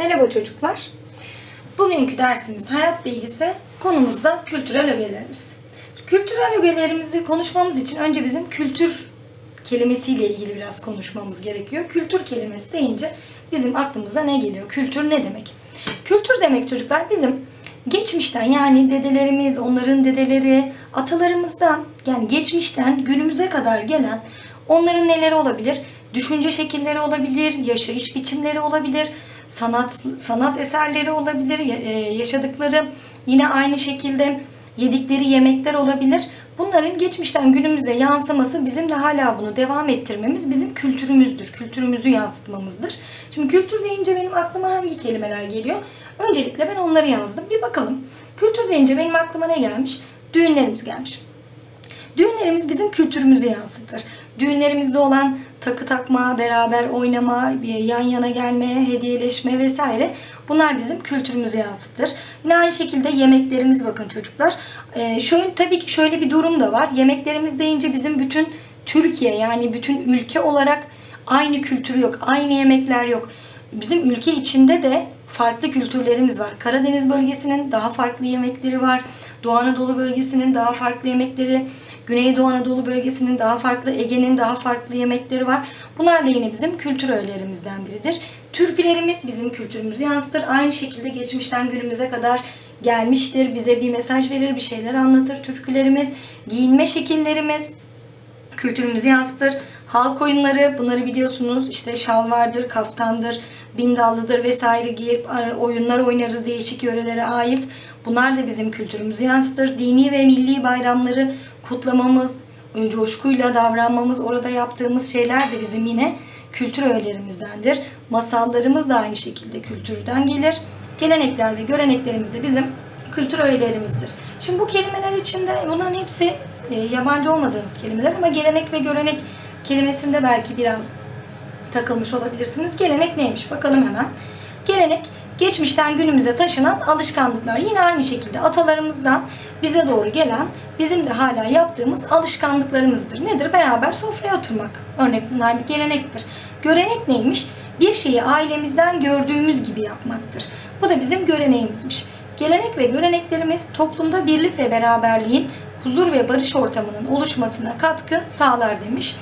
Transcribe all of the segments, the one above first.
Merhaba çocuklar. Bugünkü dersimiz hayat bilgisi, konumuz da kültürel ögelerimiz. Kültürel ögelerimizi konuşmamız için önce bizim kültür kelimesiyle ilgili biraz konuşmamız gerekiyor. Kültür kelimesi deyince bizim aklımıza ne geliyor? Kültür ne demek? Kültür demek çocuklar bizim geçmişten yani dedelerimiz, onların dedeleri, atalarımızdan yani geçmişten günümüze kadar gelen onların neleri olabilir? Düşünce şekilleri olabilir, yaşayış biçimleri olabilir, sanat sanat eserleri olabilir, e, yaşadıkları yine aynı şekilde yedikleri yemekler olabilir. Bunların geçmişten günümüze yansıması bizim de hala bunu devam ettirmemiz bizim kültürümüzdür. Kültürümüzü yansıtmamızdır. Şimdi kültür deyince benim aklıma hangi kelimeler geliyor? Öncelikle ben onları yazdım. Bir bakalım. Kültür deyince benim aklıma ne gelmiş? Düğünlerimiz gelmiş. Düğünlerimiz bizim kültürümüzü yansıtır. Düğünlerimizde olan takı takma, beraber oynama, bir yan yana gelme, hediyeleşme vesaire bunlar bizim kültürümüzü yansıtır. Yine aynı şekilde yemeklerimiz bakın çocuklar. Ee, şöyle tabii ki şöyle bir durum da var. Yemeklerimiz deyince bizim bütün Türkiye yani bütün ülke olarak aynı kültür yok, aynı yemekler yok. Bizim ülke içinde de farklı kültürlerimiz var. Karadeniz bölgesinin daha farklı yemekleri var. Doğu Anadolu bölgesinin daha farklı yemekleri, Güneydoğu Anadolu bölgesinin daha farklı, Ege'nin daha farklı yemekleri var. Bunlar da yine bizim kültür öğelerimizden biridir. Türkülerimiz bizim kültürümüzü yansıtır. Aynı şekilde geçmişten günümüze kadar gelmiştir. Bize bir mesaj verir, bir şeyler anlatır türkülerimiz. Giyinme şekillerimiz, kültürümüzü yansıtır. Halk oyunları bunları biliyorsunuz işte şalvardır, kaftandır, bindallıdır vesaire giyip e, oyunlar oynarız değişik yörelere ait. Bunlar da bizim kültürümüzü yansıtır. Dini ve milli bayramları kutlamamız, coşkuyla davranmamız, orada yaptığımız şeyler de bizim yine kültür öğelerimizdendir. Masallarımız da aynı şekilde kültürden gelir. Gelenekler ve göreneklerimiz de bizim kültür öğelerimizdir. Şimdi bu kelimeler içinde bunların hepsi e, yabancı olmadığınız kelimeler ama gelenek ve görenek kelimesinde belki biraz takılmış olabilirsiniz. Gelenek neymiş? Bakalım hemen. Gelenek geçmişten günümüze taşınan alışkanlıklar. Yine aynı şekilde atalarımızdan bize doğru gelen, bizim de hala yaptığımız alışkanlıklarımızdır. Nedir? Beraber sofraya oturmak. Örnek bunlar bir gelenektir. Görenek neymiş? Bir şeyi ailemizden gördüğümüz gibi yapmaktır. Bu da bizim göreneğimizmiş. Gelenek ve göreneklerimiz toplumda birlik ve beraberliğin, huzur ve barış ortamının oluşmasına katkı sağlar demiş.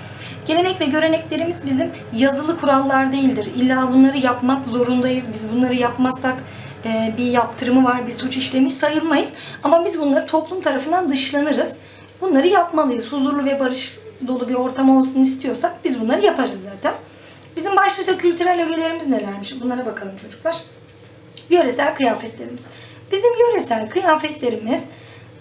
Gelenek ve göreneklerimiz bizim yazılı kurallar değildir. İlla bunları yapmak zorundayız. Biz bunları yapmazsak e, bir yaptırımı var, bir suç işlemiş sayılmayız. Ama biz bunları toplum tarafından dışlanırız. Bunları yapmalıyız. Huzurlu ve barış dolu bir ortam olsun istiyorsak biz bunları yaparız zaten. Bizim başlıca kültürel ögelerimiz nelermiş? Bunlara bakalım çocuklar. Yöresel kıyafetlerimiz. Bizim yöresel kıyafetlerimiz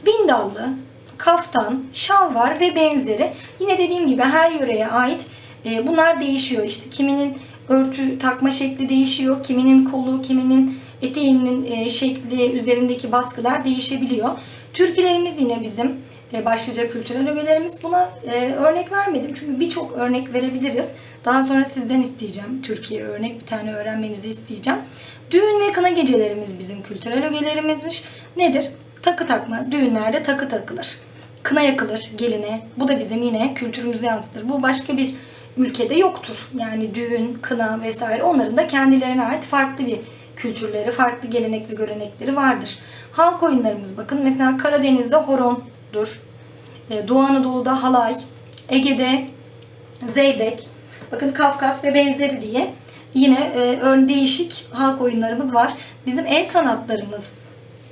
bindallı, kaftan, şalvar ve benzeri. Yine dediğim gibi her yöreye ait e, bunlar değişiyor. İşte kiminin örtü takma şekli değişiyor, kiminin kolu, kiminin eteğinin e, şekli, üzerindeki baskılar değişebiliyor. Türkülerimiz yine bizim e, başlıca kültürel ögelerimiz. Buna e, örnek vermedim çünkü birçok örnek verebiliriz. Daha sonra sizden isteyeceğim. Türkiye örnek bir tane öğrenmenizi isteyeceğim. Düğün ve kına gecelerimiz bizim kültürel ögelerimizmiş. Nedir? Takı takma. Düğünlerde takı takılır. Kına yakılır geline. Bu da bizim yine kültürümüzü yansıtır. Bu başka bir ülkede yoktur. Yani düğün, kına vesaire onların da kendilerine ait farklı bir kültürleri, farklı gelenek ve görenekleri vardır. Halk oyunlarımız bakın mesela Karadeniz'de horondur. E, Doğu Anadolu'da halay, Ege'de zeybek, bakın Kafkas ve benzeri diye yine e, değişik halk oyunlarımız var. Bizim el sanatlarımız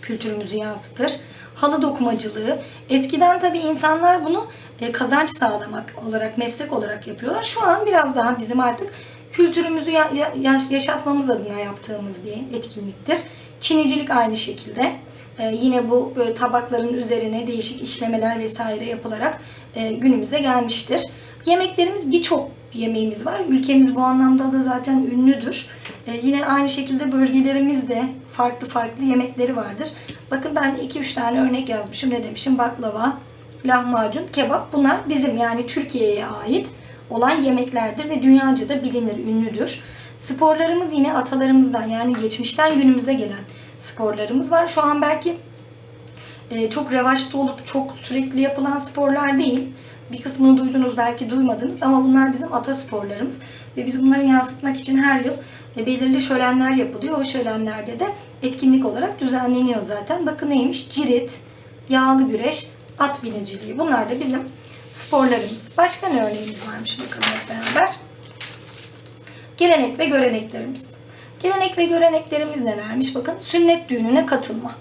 kültürümüzü yansıtır. Halı dokumacılığı. Eskiden tabii insanlar bunu e, kazanç sağlamak olarak, meslek olarak yapıyorlar. Şu an biraz daha bizim artık kültürümüzü ya- ya- yaş- yaşatmamız adına yaptığımız bir etkinliktir. Çinicilik aynı şekilde. E, yine bu böyle tabakların üzerine değişik işlemeler vesaire yapılarak e, günümüze gelmiştir. Yemeklerimiz birçok yemeğimiz var. Ülkemiz bu anlamda da zaten ünlüdür. E, yine aynı şekilde bölgelerimizde farklı farklı yemekleri vardır. Bakın ben 2-3 tane örnek yazmışım. Ne demişim? Baklava, lahmacun, kebap. Bunlar bizim yani Türkiye'ye ait olan yemeklerdir ve dünyaca da bilinir, ünlüdür. Sporlarımız yine atalarımızdan yani geçmişten günümüze gelen sporlarımız var. Şu an belki e, çok revaçta olup çok sürekli yapılan sporlar değil. Bir kısmını duydunuz belki duymadınız ama bunlar bizim atasporlarımız. Ve biz bunları yansıtmak için her yıl e, belirli şölenler yapılıyor. O şölenlerde de etkinlik olarak düzenleniyor zaten. Bakın neymiş? Cirit, yağlı güreş, at biniciliği. Bunlar da bizim sporlarımız. Başka ne örneğimiz varmış bakalım hep beraber. Gelenek ve göreneklerimiz. Gelenek ve göreneklerimiz nelermiş? Bakın sünnet düğününe katılma,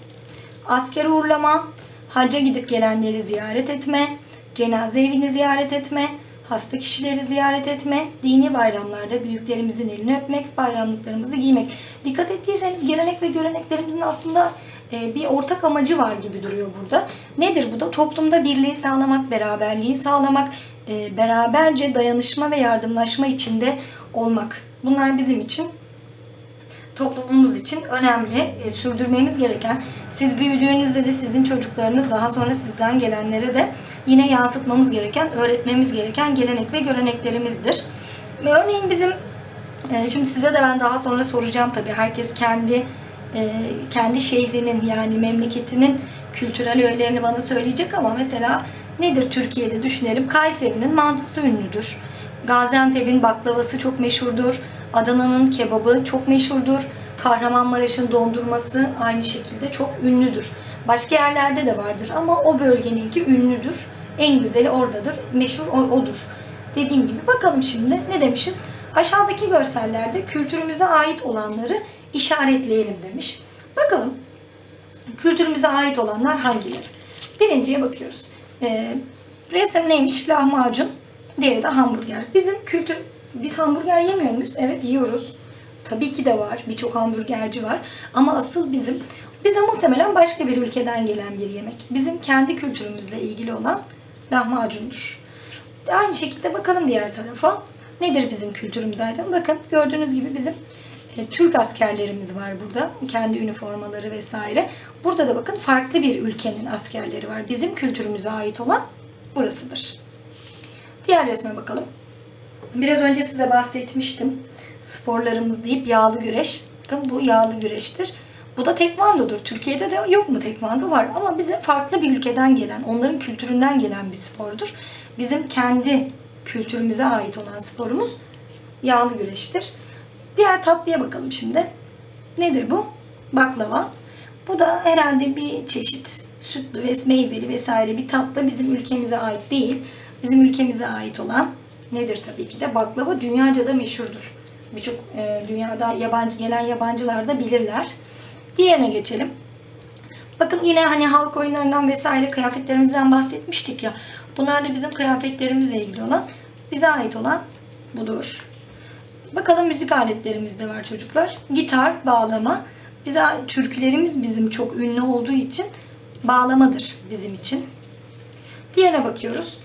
asker uğurlama, hacca gidip gelenleri ziyaret etme, cenaze evini ziyaret etme, hasta kişileri ziyaret etme, dini bayramlarda büyüklerimizin elini öpmek, bayramlıklarımızı giymek. Dikkat ettiyseniz gelenek ve göreneklerimizin aslında e, bir ortak amacı var gibi duruyor burada. Nedir bu da? Toplumda birliği sağlamak, beraberliği sağlamak, e, beraberce dayanışma ve yardımlaşma içinde olmak. Bunlar bizim için toplumumuz için önemli, e, sürdürmemiz gereken, siz büyüdüğünüzde de sizin çocuklarınız daha sonra sizden gelenlere de yine yansıtmamız gereken, öğretmemiz gereken gelenek ve göreneklerimizdir. Örneğin bizim, e, şimdi size de ben daha sonra soracağım tabii, herkes kendi e, kendi şehrinin yani memleketinin kültürel öğelerini bana söyleyecek ama mesela nedir Türkiye'de düşünelim, Kayseri'nin mantısı ünlüdür. Gaziantep'in baklavası çok meşhurdur. Adana'nın kebabı çok meşhurdur. Kahramanmaraş'ın dondurması aynı şekilde çok ünlüdür. Başka yerlerde de vardır ama o bölgeninki ünlüdür. En güzeli oradadır. Meşhur odur. Dediğim gibi bakalım şimdi ne demişiz? Aşağıdaki görsellerde kültürümüze ait olanları işaretleyelim demiş. Bakalım kültürümüze ait olanlar hangileri? Birinciye bakıyoruz. Ee, resim neymiş? Lahmacun. Diğeri de hamburger. Bizim kültür... Biz hamburger yemiyor muyuz? Evet yiyoruz. Tabii ki de var. Birçok hamburgerci var. Ama asıl bizim... Bize muhtemelen başka bir ülkeden gelen bir yemek. Bizim kendi kültürümüzle ilgili olan lahmacundur. Aynı şekilde bakalım diğer tarafa. Nedir bizim kültürümüz zaten? Bakın gördüğünüz gibi bizim e, Türk askerlerimiz var burada. Kendi üniformaları vesaire. Burada da bakın farklı bir ülkenin askerleri var. Bizim kültürümüze ait olan burasıdır. Diğer resme bakalım. Biraz önce size bahsetmiştim. Sporlarımız deyip yağlı güreş. Bakın bu yağlı güreştir. Bu da tekvandodur. Türkiye'de de yok mu tekvando? Var ama bize farklı bir ülkeden gelen, onların kültüründen gelen bir spordur. Bizim kendi kültürümüze ait olan sporumuz yağlı güreştir. Diğer tatlıya bakalım şimdi. Nedir bu? Baklava. Bu da herhalde bir çeşit sütlü ve meyveli vesaire bir tatlı bizim ülkemize ait değil. Bizim ülkemize ait olan nedir tabii ki de baklava dünyaca da meşhurdur. Birçok e, dünyada yabancı gelen yabancılar da bilirler. Diğerine geçelim. Bakın yine hani halk oyunlarından vesaire kıyafetlerimizden bahsetmiştik ya. Bunlar da bizim kıyafetlerimizle ilgili olan, bize ait olan budur. Bakalım müzik aletlerimiz de var çocuklar. Gitar, bağlama. Bize türkülerimiz bizim çok ünlü olduğu için bağlamadır bizim için. Diğerine bakıyoruz.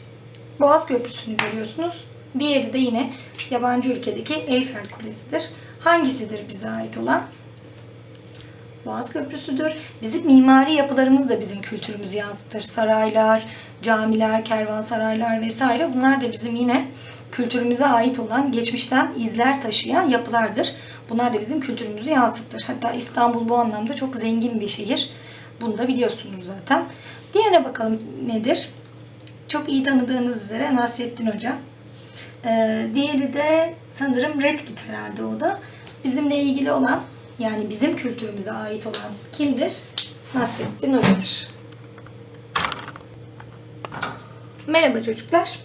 Boğaz Köprüsü'nü görüyorsunuz. Diğeri de yine yabancı ülkedeki Eyfel Kulesi'dir. Hangisidir bize ait olan? Boğaz Köprüsü'dür. Bizim mimari yapılarımız da bizim kültürümüzü yansıtır. Saraylar, camiler, kervansaraylar vesaire bunlar da bizim yine kültürümüze ait olan geçmişten izler taşıyan yapılardır. Bunlar da bizim kültürümüzü yansıtır. Hatta İstanbul bu anlamda çok zengin bir şehir. Bunu da biliyorsunuz zaten. Diğerine bakalım nedir? Çok iyi tanıdığınız üzere Nasrettin Hoca. Ee, diğeri de sanırım Red Kit herhalde o da. Bizimle ilgili olan yani bizim kültürümüze ait olan kimdir? Nasrettin Hoca'dır. Merhaba çocuklar.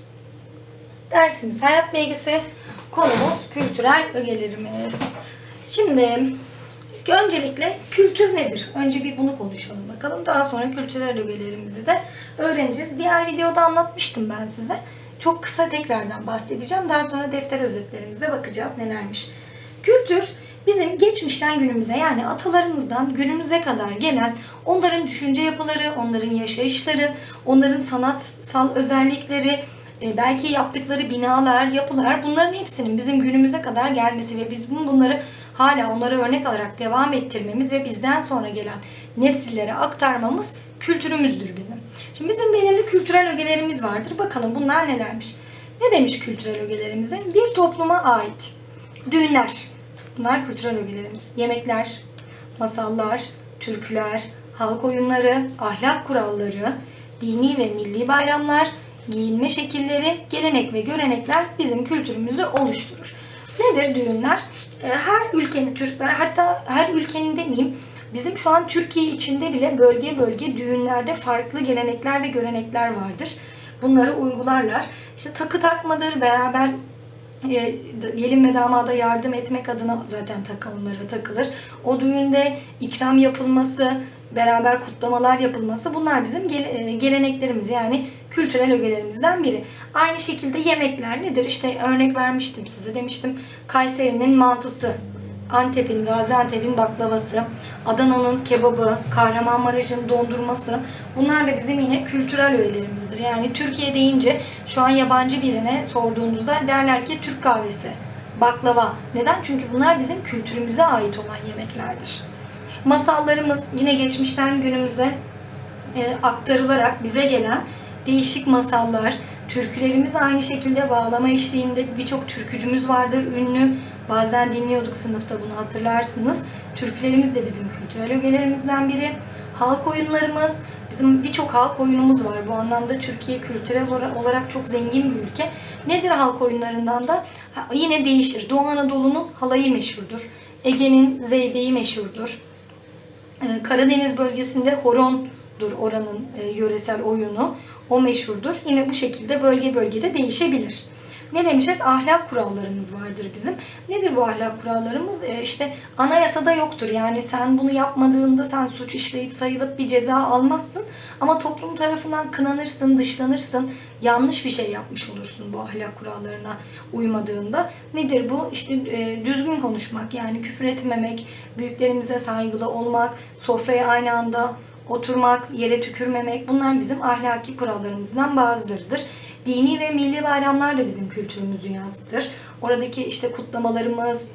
Dersimiz hayat bilgisi, konumuz kültürel ögelerimiz. Şimdi öncelikle kültür nedir? Önce bir bunu konuşalım bakalım. Daha sonra kültürel ögelerimizi de öğreneceğiz. Diğer videoda anlatmıştım ben size. Çok kısa tekrardan bahsedeceğim. Daha sonra defter özetlerimize bakacağız nelermiş. Kültür bizim geçmişten günümüze yani atalarımızdan günümüze kadar gelen onların düşünce yapıları, onların yaşayışları, onların sanatsal özellikleri, e, belki yaptıkları binalar, yapılar bunların hepsinin bizim günümüze kadar gelmesi ve biz bu- bunları hala onlara örnek alarak devam ettirmemiz ve bizden sonra gelen nesillere aktarmamız kültürümüzdür bizim. Şimdi bizim belirli kültürel ögelerimiz vardır. Bakalım bunlar nelermiş? Ne demiş kültürel ögelerimize? Bir topluma ait düğünler. Bunlar kültürel ögelerimiz. Yemekler, masallar, türküler, halk oyunları, ahlak kuralları, dini ve milli bayramlar, giyinme şekilleri, gelenek ve görenekler bizim kültürümüzü oluşturur. Nedir düğünler? Ee, Her ülkenin çocuklar hatta her ülkenin demeyeyim bizim şu an Türkiye içinde bile bölge bölge düğünlerde farklı gelenekler ve görenekler vardır. Bunları uygularlar. İşte takı takmadır, beraber gelin ve damada yardım etmek adına zaten takı onlara takılır. O düğünde ikram yapılması, beraber kutlamalar yapılması bunlar bizim e, geleneklerimiz yani kültürel ögelerimizden biri. Aynı şekilde yemekler nedir? İşte örnek vermiştim size demiştim Kayseri'nin mantısı, Antep'in, Gaziantep'in baklavası, Adana'nın kebabı, Kahramanmaraş'ın dondurması bunlar da bizim yine kültürel öğelerimizdir. Yani Türkiye deyince şu an yabancı birine sorduğunuzda derler ki Türk kahvesi, baklava. Neden? Çünkü bunlar bizim kültürümüze ait olan yemeklerdir. Masallarımız yine geçmişten günümüze e, aktarılarak bize gelen değişik masallar, türkülerimiz aynı şekilde bağlama eşliğinde birçok türkücümüz vardır ünlü. Bazen dinliyorduk sınıfta bunu hatırlarsınız. Türkülerimiz de bizim kültürel ögelerimizden biri. Halk oyunlarımız, bizim birçok halk oyunumuz var. Bu anlamda Türkiye kültürel olarak- çok zengin bir ülke. Nedir halk oyunlarından da? Ha, yine değişir. Doğu Anadolu'nun halayı meşhurdur. Ege'nin zeybeği meşhurdur. Ee, Karadeniz bölgesinde horondur oranın e, yöresel oyunu. O meşhurdur. Yine bu şekilde bölge bölgede değişebilir. Ne demişiz? Ahlak kurallarımız vardır bizim. Nedir bu ahlak kurallarımız? Ee, işte anayasada yoktur. Yani sen bunu yapmadığında sen suç işleyip sayılıp bir ceza almazsın. Ama toplum tarafından kınanırsın, dışlanırsın. Yanlış bir şey yapmış olursun bu ahlak kurallarına uymadığında. Nedir bu? İşte e, düzgün konuşmak yani küfür etmemek, büyüklerimize saygılı olmak, sofraya aynı anda oturmak, yere tükürmemek bunlar bizim ahlaki kurallarımızdan bazılarıdır. Dini ve milli bayramlar da bizim kültürümüzü yansıtır. Oradaki işte kutlamalarımız,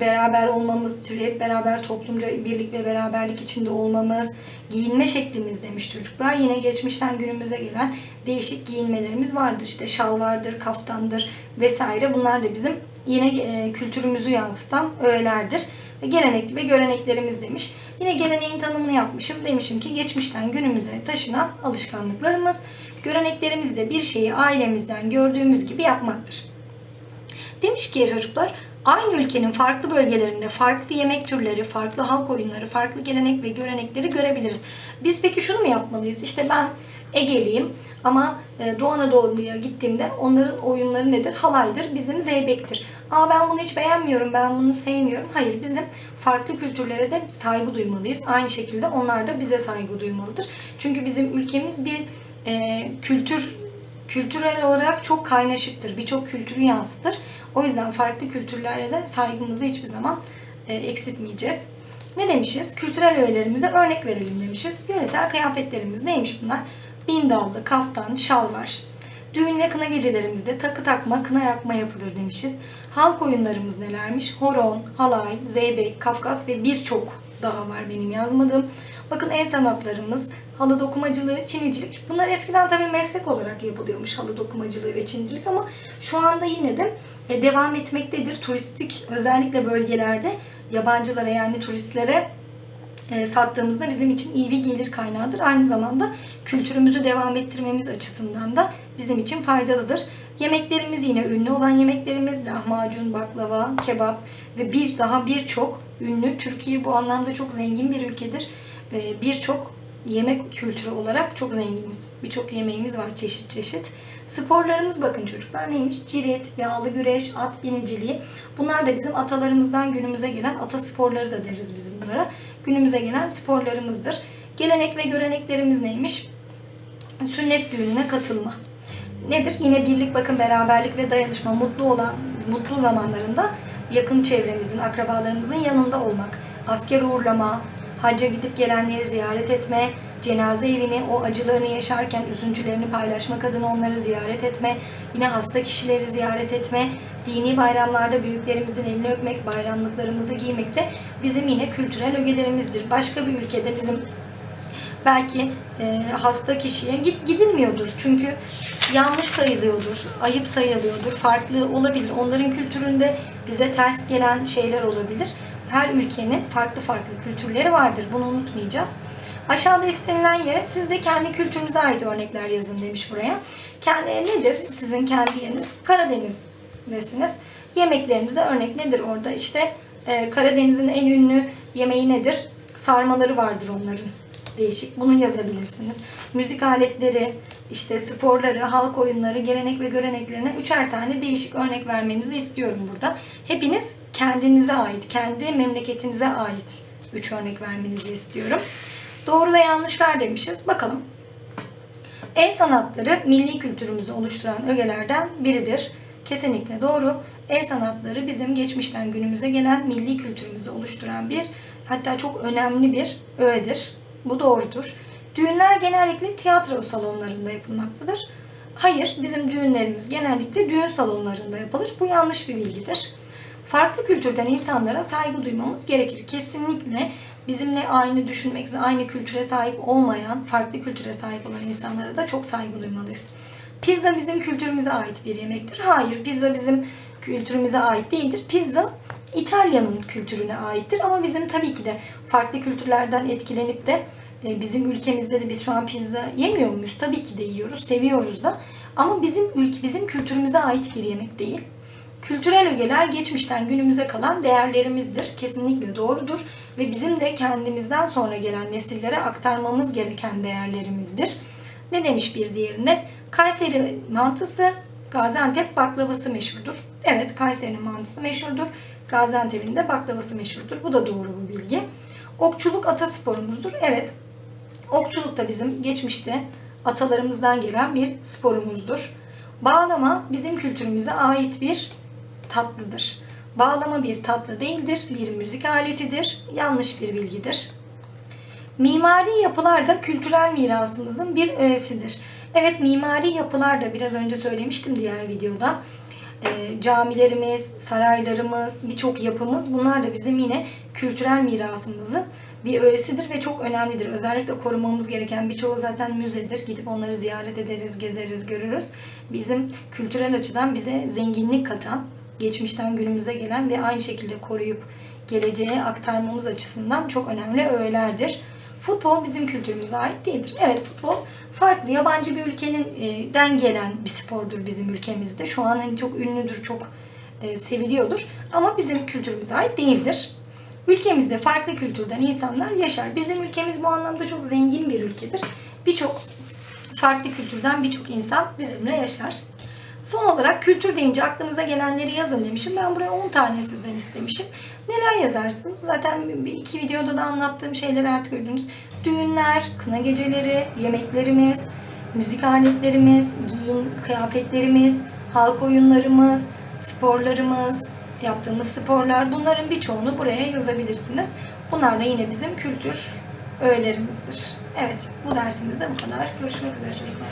beraber olmamız, hep beraber toplumca birlik ve beraberlik içinde olmamız, giyinme şeklimiz demiş çocuklar. Yine geçmişten günümüze gelen değişik giyinmelerimiz vardır. İşte şalvardır, kaftandır vesaire. Bunlar da bizim yine e, kültürümüzü yansıtan öğelerdir. Ve gelenekli ve göreneklerimiz demiş. Yine geleneğin tanımını yapmışım. Demişim ki geçmişten günümüze taşınan alışkanlıklarımız, göreneklerimiz de bir şeyi ailemizden gördüğümüz gibi yapmaktır. Demiş ki çocuklar aynı ülkenin farklı bölgelerinde farklı yemek türleri, farklı halk oyunları, farklı gelenek ve görenekleri görebiliriz. Biz peki şunu mu yapmalıyız? İşte ben Ege'liyim ama e, Doğu Anadolu'ya gittiğimde onların oyunları nedir? Halaydır, bizim zeybektir. Aa ben bunu hiç beğenmiyorum, ben bunu sevmiyorum. Hayır, bizim farklı kültürlere de saygı duymalıyız. Aynı şekilde onlar da bize saygı duymalıdır. Çünkü bizim ülkemiz bir e, kültür kültürel olarak çok kaynaşıktır. Birçok kültürü yansıtır. O yüzden farklı kültürlere de saygımızı hiçbir zaman e, eksiltmeyeceğiz. Ne demişiz? Kültürel öğelerimize örnek verelim demişiz. Yöresel kıyafetlerimiz neymiş bunlar? Bindallı, kaftan, şalvar. Düğün ve kına gecelerimizde takı takma, kına yakma yapılır demişiz. Halk oyunlarımız nelermiş? Horon, halay, zeybek, kafkas ve birçok daha var benim yazmadığım. Bakın el sanatlarımız, halı dokumacılığı, çinicilik. Bunlar eskiden tabii meslek olarak yapılıyormuş halı dokumacılığı ve çinicilik ama şu anda yine de e, devam etmektedir. Turistik özellikle bölgelerde yabancılara yani turistlere e, sattığımızda bizim için iyi bir gelir kaynağıdır. Aynı zamanda kültürümüzü devam ettirmemiz açısından da bizim için faydalıdır. Yemeklerimiz yine ünlü olan yemeklerimiz lahmacun, baklava, kebap ve bir daha birçok ünlü. Türkiye bu anlamda çok zengin bir ülkedir. Birçok yemek kültürü olarak çok zenginiz. Birçok yemeğimiz var çeşit çeşit. Sporlarımız bakın çocuklar neymiş? Cirit, yağlı güreş, at biniciliği. Bunlar da bizim atalarımızdan günümüze gelen ata sporları da deriz biz bunlara. Günümüze gelen sporlarımızdır. Gelenek ve göreneklerimiz neymiş? Sünnet düğününe katılma. Nedir? Yine birlik, bakın beraberlik ve dayanışma, mutlu olan, mutlu zamanlarında yakın çevremizin, akrabalarımızın yanında olmak. Asker uğurlama, hacca gidip gelenleri ziyaret etme, cenaze evini o acılarını yaşarken üzüntülerini paylaşmak adına onları ziyaret etme, yine hasta kişileri ziyaret etme, dini bayramlarda büyüklerimizin elini öpmek, bayramlıklarımızı giymek de bizim yine kültürel ögelerimizdir. Başka bir ülkede bizim belki e, hasta kişiye git gidilmiyordur. Çünkü yanlış sayılıyordur, ayıp sayılıyordur, farklı olabilir. Onların kültüründe bize ters gelen şeyler olabilir. Her ülkenin farklı farklı kültürleri vardır. Bunu unutmayacağız. Aşağıda istenilen yere siz de kendi kültürünüze ait örnekler yazın demiş buraya. Kendi nedir sizin kendi yeriniz? Karadeniz'desiniz. Yemeklerinize örnek nedir orada? İşte e, Karadeniz'in en ünlü yemeği nedir? Sarmaları vardır onların. Değişik. Bunu yazabilirsiniz. Müzik aletleri, işte sporları, halk oyunları, gelenek ve göreneklerine üçer tane değişik örnek vermenizi istiyorum burada. Hepiniz kendinize ait, kendi memleketinize ait üç örnek vermenizi istiyorum. Doğru ve yanlışlar demişiz. Bakalım. El sanatları milli kültürümüzü oluşturan ögelerden biridir. Kesinlikle doğru. El sanatları bizim geçmişten günümüze gelen milli kültürümüzü oluşturan bir hatta çok önemli bir öğedir. Bu doğrudur. Düğünler genellikle tiyatro salonlarında yapılmaktadır. Hayır, bizim düğünlerimiz genellikle düğün salonlarında yapılır. Bu yanlış bir bilgidir. Farklı kültürden insanlara saygı duymamız gerekir. Kesinlikle bizimle aynı düşünmek, aynı kültüre sahip olmayan, farklı kültüre sahip olan insanlara da çok saygı duymalıyız. Pizza bizim kültürümüze ait bir yemektir. Hayır, pizza bizim kültürümüze ait değildir. Pizza İtalya'nın kültürüne aittir ama bizim tabii ki de farklı kültürlerden etkilenip de bizim ülkemizde de biz şu an pizza yemiyor muyuz? Tabii ki de yiyoruz, seviyoruz da. Ama bizim ülke, bizim kültürümüze ait bir yemek değil. Kültürel ögeler geçmişten günümüze kalan değerlerimizdir. Kesinlikle doğrudur ve bizim de kendimizden sonra gelen nesillere aktarmamız gereken değerlerimizdir. Ne demiş bir diğerinde? Kayseri mantısı, Gaziantep baklavası meşhurdur. Evet, Kayseri'nin mantısı meşhurdur. Gaziantep'in de baklavası meşhurdur. Bu da doğru bu bilgi. Okçuluk atasporumuzdur. Evet, okçuluk da bizim geçmişte atalarımızdan gelen bir sporumuzdur. Bağlama bizim kültürümüze ait bir tatlıdır. Bağlama bir tatlı değildir, bir müzik aletidir. Yanlış bir bilgidir. Mimari yapılar da kültürel mirasımızın bir öğesidir. Evet mimari yapılar da biraz önce söylemiştim diğer videoda. E, camilerimiz, saraylarımız, birçok yapımız bunlar da bizim yine kültürel mirasımızın bir öğesidir ve çok önemlidir. Özellikle korumamız gereken birçoğu zaten müzedir. Gidip onları ziyaret ederiz, gezeriz, görürüz. Bizim kültürel açıdan bize zenginlik katan, geçmişten günümüze gelen ve aynı şekilde koruyup geleceğe aktarmamız açısından çok önemli öğelerdir. Futbol bizim kültürümüze ait değildir. Evet futbol farklı yabancı bir ülkenin den gelen bir spordur bizim ülkemizde. Şu an hani çok ünlüdür, çok seviliyordur ama bizim kültürümüze ait değildir. Ülkemizde farklı kültürden insanlar yaşar. Bizim ülkemiz bu anlamda çok zengin bir ülkedir. Birçok farklı kültürden birçok insan bizimle yaşar. Son olarak kültür deyince aklınıza gelenleri yazın demişim. Ben buraya 10 tane sizden istemişim. Neler yazarsınız? Zaten iki videoda da anlattığım şeyleri artık gördünüz. Düğünler, kına geceleri, yemeklerimiz, müzik aletlerimiz, giyin kıyafetlerimiz, halk oyunlarımız, sporlarımız, yaptığımız sporlar bunların birçoğunu buraya yazabilirsiniz. Bunlar da yine bizim kültür öğelerimizdir. Evet bu dersimizde bu kadar. Görüşmek üzere çocuklar.